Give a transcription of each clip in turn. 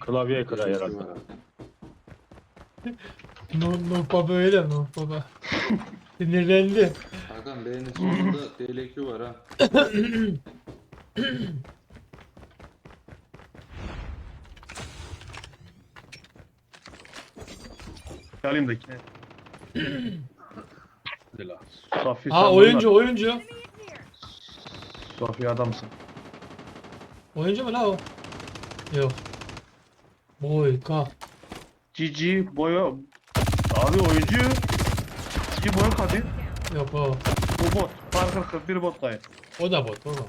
Klavye kırar herhalde. Nuh, Nuh Baba öyle Nuh Baba. Sinirlendi. Hakan beğenin sonunda DLQ var ha. Alayım da. Safi Ha sen oyuncu bunlar- oyuncu. Safi adamsın. Oyuncu mu la o? Yok. Boy ka. Cici boya... Abi oyuncu. Cici boya Kadir. Yok o. Bu bot. Parker 41 bot dayı. O da bot o da.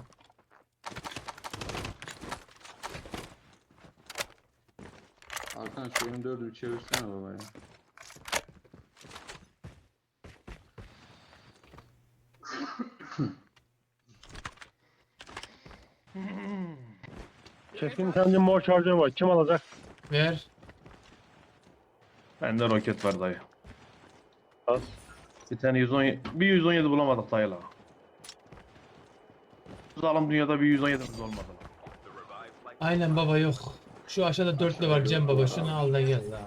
Hakan şu M4'ü bir çevirsene baba ya. Keskin kendi mor charger var. Kim alacak? Ver. Bende roket var dayı. Az. Bir tane 117, bir 117 bulamadık dayıla. Zalim dünyada bir 117'miz olmadı. Aynen baba yok. Şu aşağıda dörtlü var Cem baba. Şunu al da gel la.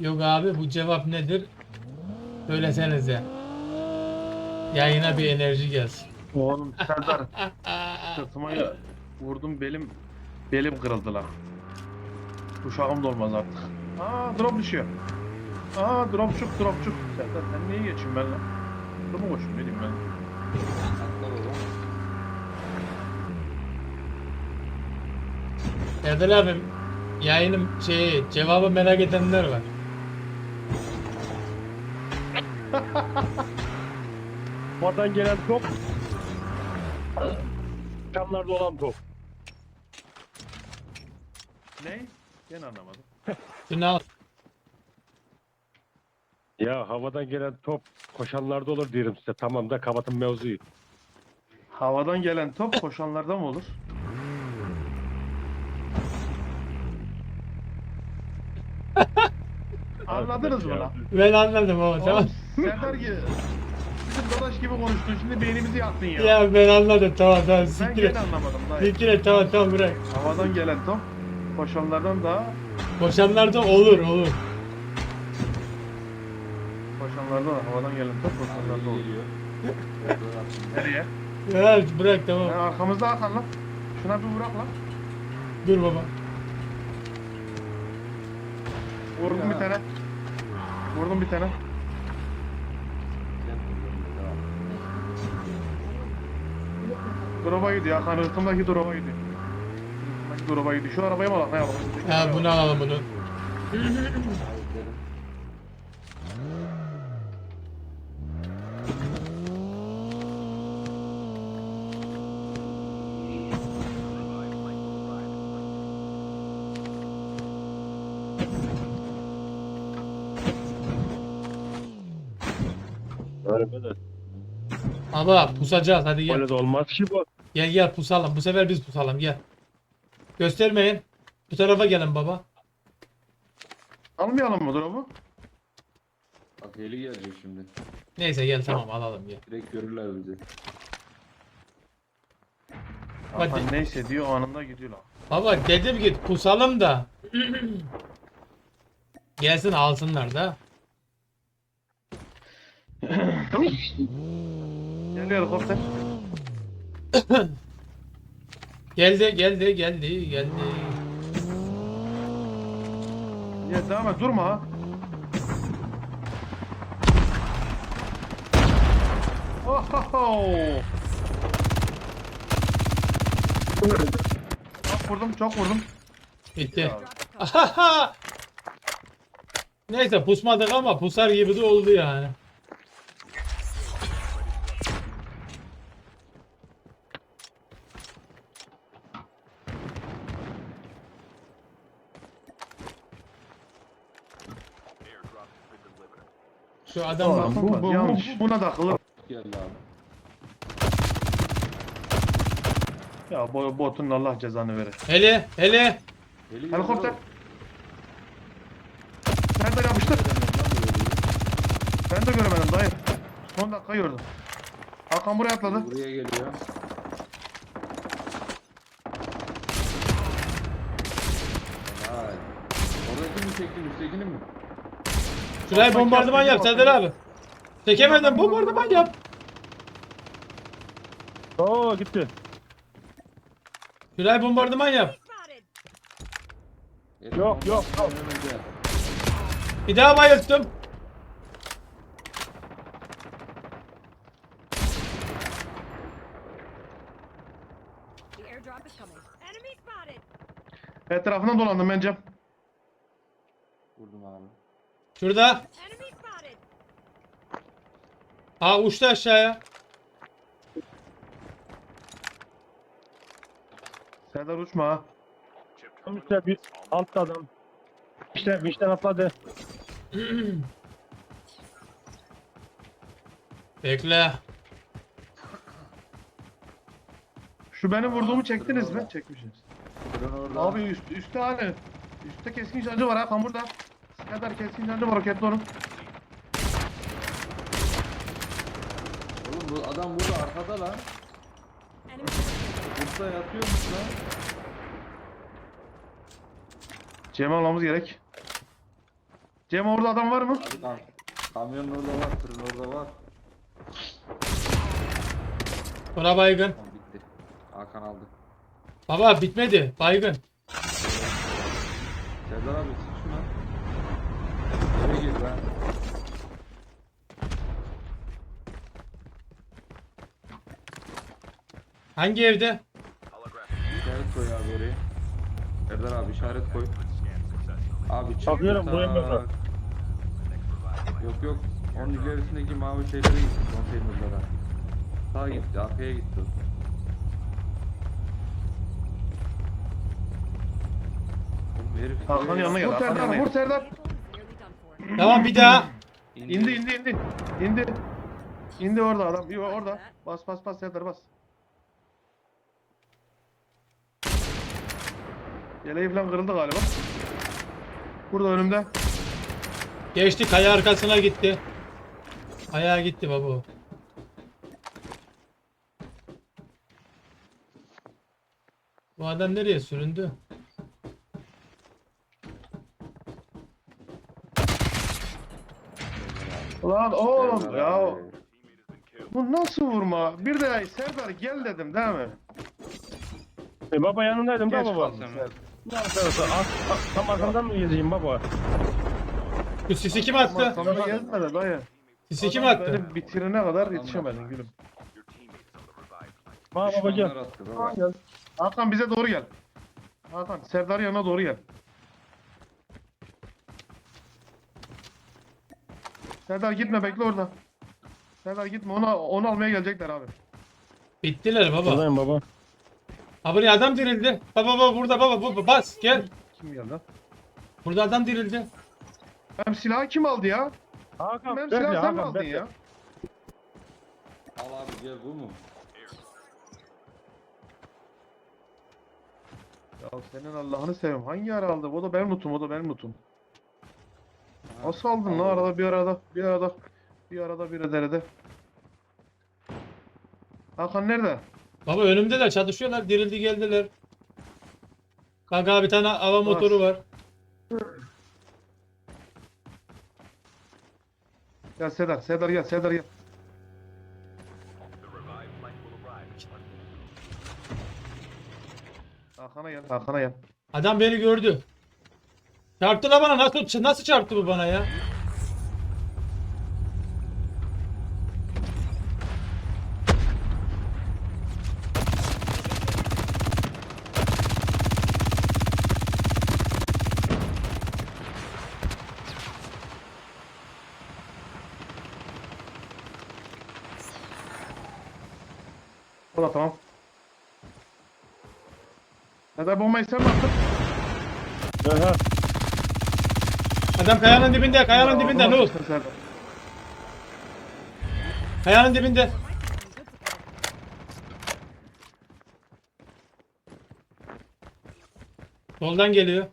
Yok abi bu cevap nedir? Söylesenize. Yayına bir enerji gelsin. Oğlum Serdar sırtıma ya vurdum belim belim kırıldı lan. Uşağım da olmaz artık. Aa drop düşüyor. Aa dropçuk dropçuk. Serdar sen niye geçiyorsun ben lan? Dur mu koşun ne diyeyim ben? Erdal abim yayınım şey cevabı merak edenler var. Oradan gelen top. Camlarda olan top. Ne? Ben anlamadım. Al. Ya havadan gelen top koşanlarda olur diyorum size. Tamam da kapatın mevzuyu. Havadan gelen top koşanlarda mı olur? Anladınız mı lan? Ben anladım ama tamam. Oğlum, Serdar gibi gibi konuştun şimdi beynimizi yaktın ya. Ya ben anladım tamam tamam ben siktir gene et. anlamadım. Siktir et tamam tamam bırak. Havadan gelen top koşanlardan daha Koşanlar da olur olur. koşanlardan da havadan gelen top koşanlarda. Böyle yaptım. Nereye? Ya bırak tamam. Ya arkamızda Hakan lan. Şuna bir vurak lan. Dur baba. Vurdum bir tane. Vurdum bir tane. Gel bakalım, devam. Drop'a gidiyor Hakan hırtımdaki drop'a gidiyor. Hırtımdaki drop'a gidiyor. Şu arabaya mı yapalım? Ya bunu alalım bunu. De. Baba pusacağız hadi gel. Öyle de olmaz ki bu. Gel gel pusalım. Bu sefer biz pusalım gel. Göstermeyin. Bu tarafa gelin baba. Almayalım mı drop'u? Bak heli gelecek şimdi. Neyse gel tamam alalım gel. Direkt görürler bizi. Hadi. Hakan neyse diyor anında gidiyor lan. Baba dedim ki pusalım da. Gelsin alsınlar da. Geliyor helikopter. Geldi geldi geldi geldi. Ya devam et durma. Ohoho. Çok vurdum çok vurdum. Bitti. Neyse pusmadık ama pusar gibi de oldu yani. Şu adam Oğlum, bu, bu, bu, buna da akıllı. Geldi abi. Ya bu botun Allah cezanı verir. Hele hele. Eli Helikopter. geliyor. Nerede yapıştır? Ben de göremedim dayı. Son dakika gördüm. Hakan buraya atladı. böyle. Buraya geliyor. Helal. Oradaki mi çektin üsttekini mi? Şuraya bombardıman yap Serdar abi. Çekemeden bombardıman yap. Oo gitti. Şuraya bombardıman yap. Yok, yok, yok. Bir daha bayılttım. Etrafından dolandım ben Cem. Vurdum abi. Şurada. Aa uçtu aşağıya. Serdar uçma ha. Tam işte bir altta adam. İşte işten atladı. Bekle. Şu benim vurduğumu çektiniz mi? Çekmişsiniz. Abi üst, üstte hani. Üstte keskin şancı var Hakan burada. Keskin şancı var roketli onun. Oğlum bu adam burada arkada lan. Enemy Burada yatıyormuş lan. Cem almamız gerek. Cem orada adam var mı? Kam kamyonun orada var, tırın orada var. Buna baygın. Tamam bitti. Hakan aldı. Baba bitmedi. Baygın. Serdar abi gir lan. Hangi evde? İşaret koy abi oraya. Serdar abi işaret koy. Abi çık. Bakıyorum, buraya. Yok yok. Onun ilerisindeki mavi şeylere gitti konteynerlara. Sağa gitti, arkaya gitti. Oğlum herif Hakan yanına gel. Vur Serdar, vur Serdar. Tamam bir daha. İndi indi indi. İndi. İndi orada adam. Yo, orada. Bas bas bas Serdar bas. Yeleği falan kırıldı galiba. Burada önümde. Geçti kaya arkasına gitti. Ayağa gitti baba. Bu adam nereye süründü? Ulan oğlum Serdar ya. abi. Bu nasıl vurma? Bir de Serdar gel dedim değil mi? E, baba yanındaydım da Geç baba. kaldın Serdar. Nerede? At- at- Tam arkandan mı gezeyim baba? Bu sisi kim attı? sana gezme de dayı. Sisi kim attı? Beni bitirene kadar yetişemedin gülüm. Ha baba. Hakan bize doğru gel. Hakan Serdar yanına doğru gel. Serdar gitme bekle orada. Serdar gitme onu, onu almaya gelecekler abi. Bittiler baba. Buradayım baba. Ha buraya adam dirildi. Baba baba burada baba baba bas gel. Kim geldi? Burada adam dirildi. Benim silahı kim aldı ya? Hakan bekle silahı sen mi aldın bekle. ya? Al abi gel bu mu? Ya senin Allah'ını seveyim. Hangi ara aldı? O da benim lootum, o da benim lootum. Nasıl aldın lan arada bir arada, bir arada, bir arada bir derede. Hakan nerede? Baba önümdeler çatışıyorlar dirildi geldiler. Kanka bir tane hava motoru var. Gel Sedar, Sedar gel, Sedar gel. Hakan'a gel, Hakan'a gel. Adam beni gördü. Çarptı la bana nasıl nasıl çarptı bu bana ya? O da tamam. Sedar bombayı sen mi attın? Aha. Adam kayanın dibinde kayanın dibinde Serdar. Kayanın dibinde. Soldan geliyor.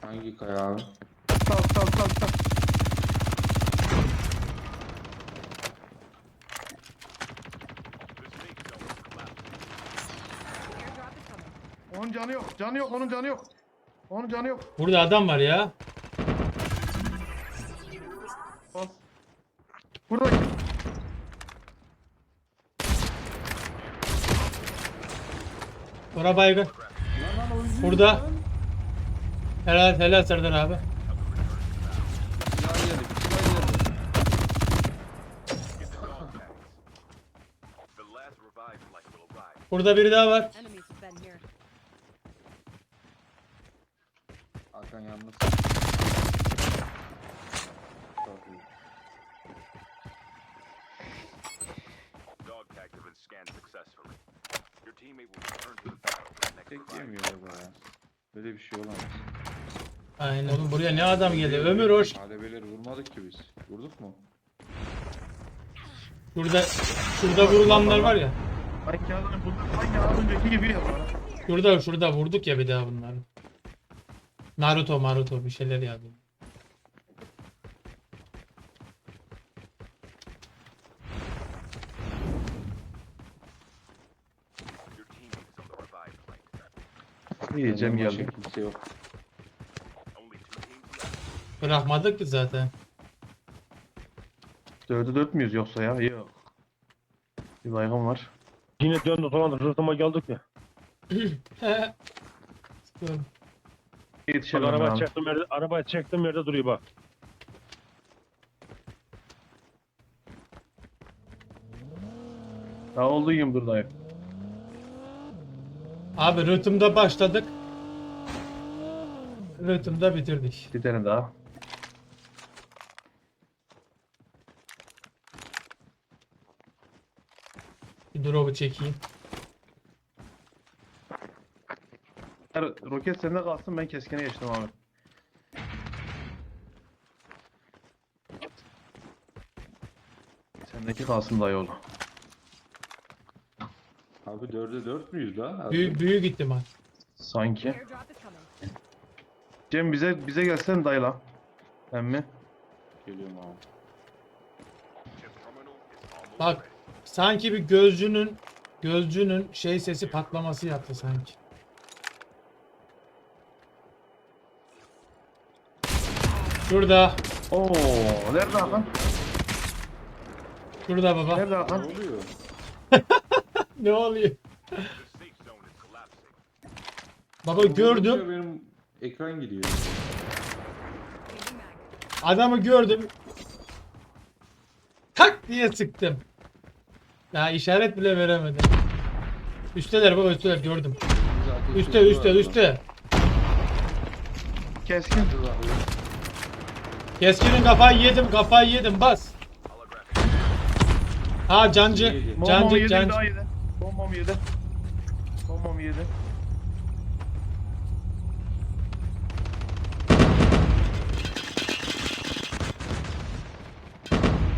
Hangi kaya abi? Sal sal sal sal. Onun canı yok. Canı yok. Onun canı yok. Onun canı yok. Burada adam var ya. Buradaki. Ora baygın. Burada. Helal helal Serdar abi. Burada biri daha var. Enemies have been here. Hakan yalnız. Scanned successfully. Your teammate will return to the battle for the next Tek revival. yemiyor ya baya. Böyle bir şey olamaz. Aynen. Oğlum buraya ne adam geldi? Ömür hoş. Alebeleri vurmadık ki biz. Vurduk mu? Şurada şurada vurulanlar var ya. Sanki önce, burada- sanki az önceki gibi ya. bana. Şurada şurada vurduk ya bir daha bunları. Naruto Naruto bir şeyler yazdı. Your teammate is on the revived flight. İyi Cem geldi. Kimse yok. Bırakmadık ki zaten. Dördü dört müyüz yoksa ya? Yok. Bir baygın var. Yine döndü sonra rıhtıma geldik ya. Sıkıyorum. Bak Yetişelim araba abi. çektim yerde, araba çektim yerde duruyor bak. Daha oldu yiyeyim dur dayı. Abi rıtımda başladık. Rıtımda bitirdik. Bir tane daha. Bir drop'u çekeyim. Roket sende kalsın ben keskine geçtim abi. Sendeki kalsın dayı oğlum. Abi dörde dört müyüz daha? Büyük büyük ihtimal. Sanki. Cem bize bize gelsen dayı lan. Emmi. Geliyorum abi. Bak sanki bir gözcünün gözcünün şey sesi patlaması yaptı sanki. Şurada. Oo, nerede Hakan? Şurada baba. Nerede Ne Hakan? oluyor? Ne oluyor? Baba gördüm. Benim ekran gidiyor. Adamı gördüm. Tak diye sıktım. Ya işaret bile veremedim. Üsteler baba üsteler gördüm. Zaten Üste sesi üste var üste. Keskin. Keskinin kafayı yedim kafayı yedim bas. Ha cancı. Cancı cancı. Daha yedi. Bombamı yedi.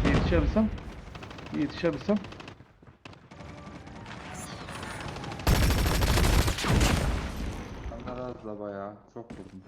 Yetişebilsem. Yetişebilsem. Kanlar az da bayağı. Çok vurdum.